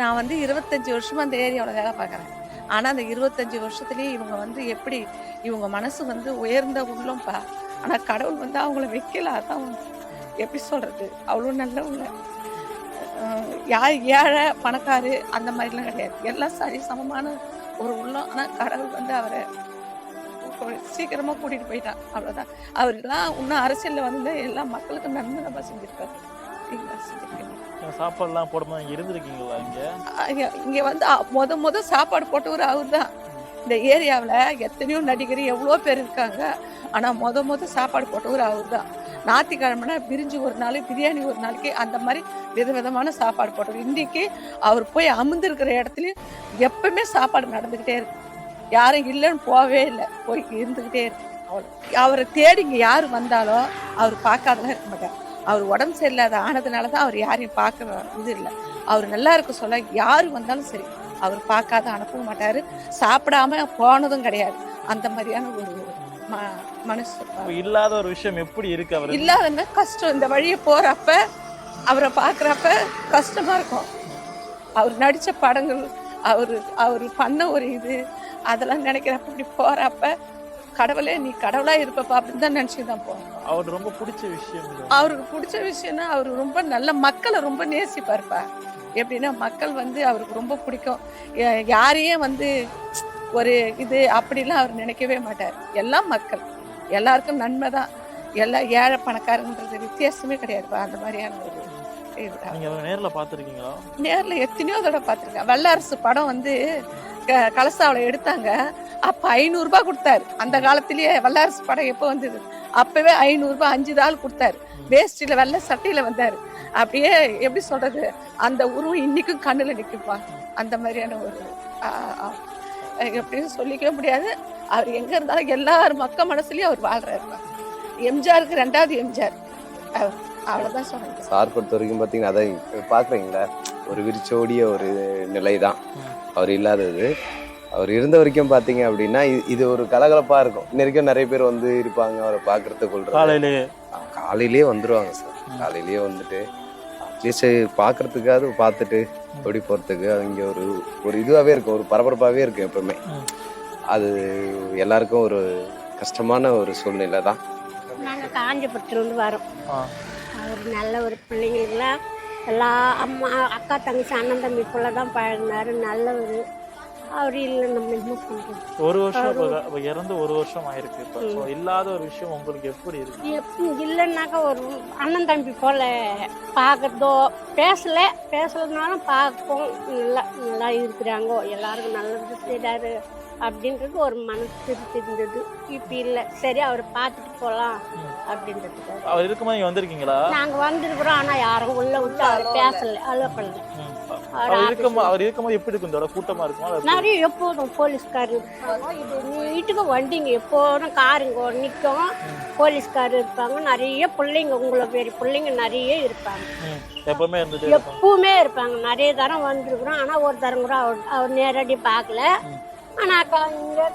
நான் வந்து இருபத்தஞ்சி வருஷமா அந்த ஏரியாவில் வேலை பார்க்குறேன். ஆனால் அந்த இருபத்தஞ்சி வருஷத்துலேயே இவங்க வந்து எப்படி இவங்க மனசு வந்து உயர்ந்த உள்ளம்பா ஆனால் கடவுள் வந்து அவங்கள வைக்கல அதான் எப்படி சொல்கிறது அவ்வளோ நல்ல உள்ள யார் ஏழை பணக்காரு அந்த மாதிரிலாம் கிடையாது. எல்லாம் சரி சமமான ஒரு உள்ளம். ஆனால் கடவுள் வந்து அவரை சீக்கிரமாக கூட்டிகிட்டு போயிட்டான். அவ்வளோதான் அவர்லாம் இன்னும் அரசியலில் வந்து எல்லா மக்களுக்கும் நன்மை நம்ம செஞ்சுருக்காரு. சாப்பாடுலாம் போடும்போது இங்க இருந்திருக்கீங்களா இங்கே? வந்து அ- முத முத சாப்பாடு போட்டவர் அவர் தான். இந்த ஏரியாவில் எத்தனையோ நடிகர் எவ்வளோ பேர் இருக்காங்க. ஆனால் முத முத சாப்பாடு போட்டவர் அவர் தான். ஞாயிற்றுக்கிழமைனா பிரிஞ்சு ஒரு நாள் பிரியாணி ஒரு நாளைக்கு அந்த மாதிரி விதவிதமான சாப்பாடு போட்டவர் இன்றைக்கி அவர் போய் அமர்ந்திருக்கிற இடத்துலையும் எப்பவுமே சாப்பாடு நடந்துக்கிட்டே இருக்கு. யாரும் இல்லைன்னு போகவே இல்லை. போய் இருந்துக்கிட்டே இருக்கு. அவ்வளோ அவரை தேடி இங்கே யார் வந்தாலும் அவர் பார்க்காதலாம் இருக்க மாட்டார். அவர் உடம்பு சரியில்லாத ஆனதுனால தான் அவர் யாரையும் பார்க்க இது இல்லை. அவர் நல்லா இருக்க சொல்ல யார் வந்தாலும் சரி அவர் பார்க்காத அனுப்பவும் மாட்டாரு. சாப்பிடாம போனதும் கிடையாது. அந்த மாதிரியான ஒரு ம- மனசு. இல்லாத ஒரு விஷயம் எப்படி இருக்கு அவர் இல்லாதன்னா கஷ்டம். இந்த வழியை போறப்ப அவரை பார்க்குறப்ப கஷ்டமா இருக்கும். அவர் நடிச்ச படங்கள் அவர் அவர் பண்ண ஒரு இது அதெல்லாம் நினைக்கிறப்ப இப்படி போறப்ப கடவுளே நீ கடவுளா இருப்பப்பா அப்படின்னு தான் நினைச்சு தான் போவோம் அவர் ரொம்ப பிடிச்ச விஷயம். அவருக்கு பிடிச்ச விஷயம்னா அவர் ரொம்ப நல்ல மக்களை ரொம்ப நேசிப்பார்ப்பா. எப்படின்னா மக்கள் வந்து அவருக்கு ரொம்ப பிடிக்கும். யாரையும் வந்து ஒரு இது அப்படிலாம் அவர் நினைக்கவே மாட்டார். எல்லாம் மக்கள். எல்லாருக்கும் நன்மை தான். எல்லா ஏழை பணக்காரங்கன்றது வித்தியாசமே கிடையாதுப்பா அந்த மாதிரியான ஒரு நீங்க நேர்ல பாத்திருக்கீங்களா நேர்ல எத்தனையோ தடவை பார்த்துருக்கேன். வல்லரசு படம் வந்து கலசாவில் எடுத்தாங்க. அப்போ ஐநூறுரூபா கொடுத்தாரு. அந்த காலத்திலேயே வல்லரசு படம் எப்போ வந்தது? அப்பவே ஐநூறுரூபா அஞ்சு தாள் கொடுத்தாரு. வேஷ்டியில் வெள்ளை சட்டையில் வந்தார். அப்படியே எப்படி சொல்றது? அந்த உருவம் இன்னைக்கும் கண்ணில் நிற்குப்பா அந்த மாதிரியான ஒரு எப்படின்னு சொல்லிக்கவே முடியாது. அவர் எங்க இருந்தாலும் எல்லார் மக்க மனசுலயும் அவர் வாழ்றாருப்பா எம்ஜிஆருக்கு ரெண்டாவது எம்ஜிஆர். சொல்றேன். சார் பொறுத்த வரைக்கும் பார்த்தீங்கன்னா அதை பார்க்குறீங்களா? ஒரு விரிச்சோடிய ஒரு நிலை தான் அவர் இல்லாதது. அவர் இருந்த வரைக்கும் பார்த்தீங்க அப்படின்னா இது- ஒரு கலகலப்பாக இருக்கும். இன்ன வரைக்கும் நிறைய பேர் வந்து இருப்பாங்க அவரை பார்க்கறதுக்கு கொள்றது காலையிலேயே. காலையிலேயே வந்துருவாங்க சார். காலையிலேயே வந்துட்டு அட்லீஸ்ட் பார்க்கறதுக்காவது பார்த்துட்டு ஓடி போகிறதுக்கு இங்கே ஒரு ஒரு இதுவாகவே இருக்கும். ஒரு பரபரப்பாகவே இருக்கும் எப்பவுமே. அது எல்லாருக்கும் ஒரு கஷ்டமான ஒரு சூழ்நிலை தான் காஞ்சிபுரத்துலேருந்து வரோம். அவர் நல்ல ஒரு பிள்ளைங்களுக்குலாம் எல்லா அம்மா அக்கா தங்கச்சி அண்ணன் தம்பி பிள்ளை தான் பழகினார் நல்லவர் அவர் இல்லை நம்ம என்ன பண்ணுறது ஒரு வருஷம் இறந்து ஒரு வருஷம் ஆயிருக்கு இப்ப. இல்லாத ஒரு விஷயம் உங்களுக்கு எப்படி இருக்கு? எப்போ இல்லைன்னாக்கா ஒரு அண்ணன் தம்பி போல பார்க்கறதோ பேசல பேசலனாலும் பார்ப்போம் நல்லா நல்லா இருக்கிறாங்க. எல்லாருக்கும் நல்லது செய்கிறாரு அப்படின்றது ஒரு மனசு திருப்தி இருந்தது இப்போ இல்லை. சரி அவரை பார்த்துட்டு போகலாம் அப்படின்றதுக்காக. அவர் இருக்கும்போது நீங்க வந்திருக்கீங்களா? நாங்கள் வந்திருக்கிறோம் ஆனால் யாரும் உள்ள விட்டு அவர் பேசல அலோ பண்ணல. அவர் அவர் இருக்கும்போது அவர் இருக்கும்போது எப்படி இருக்கும் இதோட கூட்டமா இருக்குமா? நிறைய எப்போதும் இருப்பாங்க இது வீட்டுக்கு வண்டிங்க எப்போதும் காருங்க நிற்கும் போலீஸ்காரர் இருப்பாங்க. நிறைய பிள்ளைங்க உங்களை பெரிய பிள்ளைங்க நிறைய இருப்பாங்க. எப்பவுமே இருக்கும். எப்பவுமே இருப்பாங்க. நிறைய தரம் வந்திருக்கிறோம். ஆனால் ஒரு தரம் கூட அவர் அவர் நேரடி பார்க்கல. ஆனால் இங்கே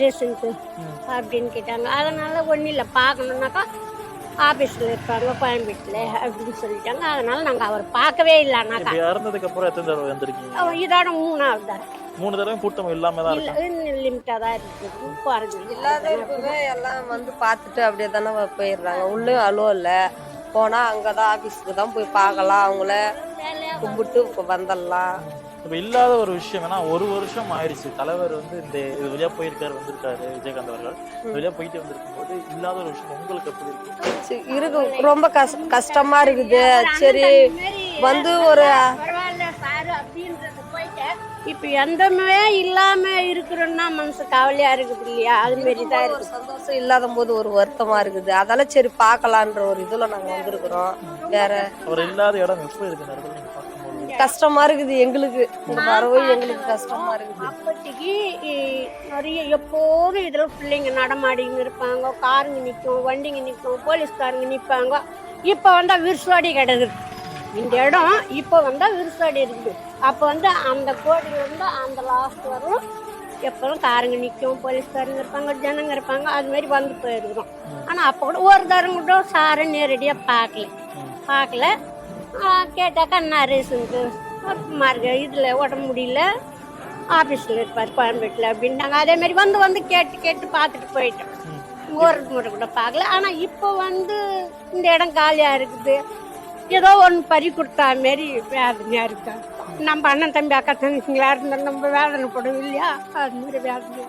ரீசன்ட்டு ம். அப்படின்னு கேட்டாங்க. அதனால ஒன்றும் இல்லை பார்க்கணுன்னாக்கா ஆஃபீஸில் இருப்பாங்க கோயம்பேட்டில் அப்படின்னு சொல்லிட்டாங்க. அதனால நாங்கள் அவர் பார்க்கவே இல்லைனாக்கா. இப்ப இறந்ததுக்கு அப்புறம் எத்தனை தடவை வந்திருக்கீங்க? இதோட மூணாவது தான். மூணு தடவை கூட்டம் இல்லாம தான் இருக்கும் இல்லை லிமிட்டாக தான் இருக்குது போகிறது இல்லாத இருக்கவே எல்லாம் வந்து பார்த்துட்டு அப்படியே தானே போயிடுறாங்க. உள்ளே அலோ இல்லை. போனால் அங்கே தான் ஆஃபீஸுக்கு தான் போய் பார்க்கலாம். அவங்கள கும்பிட்டு இப்போ வந்துடலாம் இப்ப இல்லாத ஒரு விஷயம் ஏன்னா ஒரு வருஷம் ஆயிடுச்சு. தலைவர் வந்து இந்த இது வழியா போயிருக்காரு வந்திருக்காரு விஜயகாந்த் அவர்கள். வழியா போயிட்டு வந்திருக்கும் போது இல்லாத ஒரு விஷயம் உங்களுக்கு எப்படி இருக்கு? இருக்கு. ரொம்ப கஷ் கஷ்டமா இருக்குது. சரி வந்து ஒரு இப்போ எந்தமே இல்லாமல் இருக்கிறோன்னா மனசு கவலையாக இருக்குது இல்லையா? அது மாரி தான் ஒரு இருக்குது சந்தோஷம் இல்லாத போது ஒரு வருத்தமா இருக்குது. அதெல்லாம் சரி பார்க்கலான்ற ஒரு இதுல நாங்க வந்திருக்கிறோம். வேற அவர் இல்லாத இடம் எப்படி இருக்கு கஷ்டமா இருக்குது எங்களுக்கு. இந்த வரவு எங்களுக்கு கஷ்டமா இருக்குது. அப்போதைக்கு நிறைய எப்போதும் இதில் பிள்ளைங்க நடமாடிங்க இருப்பாங்க. காருங்க நிற்கும் வண்டிங்க நிற்கும் போலீஸ்காரங்க நிற்பாங்க. இப்போ வந்தால் விரிசுவாடி கிடக்குது. இந்த இடம் இப்போ வந்தால் விரிசுவாடி இருக்குது. அப்போ வந்து அந்த கோடியிலேருந்து அந்த லாஸ்ட் வரலும் எப்போதும் காருங்க நிற்கும் போலீஸ்காரங்க இருப்பாங்க ஜனங்க இருப்பாங்க. அது மாதிரி வந்து போயிருக்கிறோம். ஆனால் அப்போ கூட ஒரு தரம் கூட சாரை நேரடியாக பார்க்கல. பார்க்கல. கேட்டாக்கா நரேஷுக்கு மார்க இதில் உடம்பு முடியல. ஆஃபீஸில் இருப்பார் கோயம்பேட்டில் அப்படின்னாங்க. அதே மாதிரி வந்து வந்து கேட்டு கேட்டு பார்த்துட்டு போயிட்டோம். ஒரு முறை கூட பார்க்கல. ஆனால் இப்போ வந்து இந்த இடம் காலியாக இருக்குது. ஏதோ ஒன்று பறி கொடுத்தா மாரி வேதனையாக இருக்கா. நம்ம அண்ணன் தம்பி அக்கா தங்கச்சிங்களா இருந்தாலும் நம்ம வேதனைப்படும் இல்லையா? அது மாதிரி வேதனை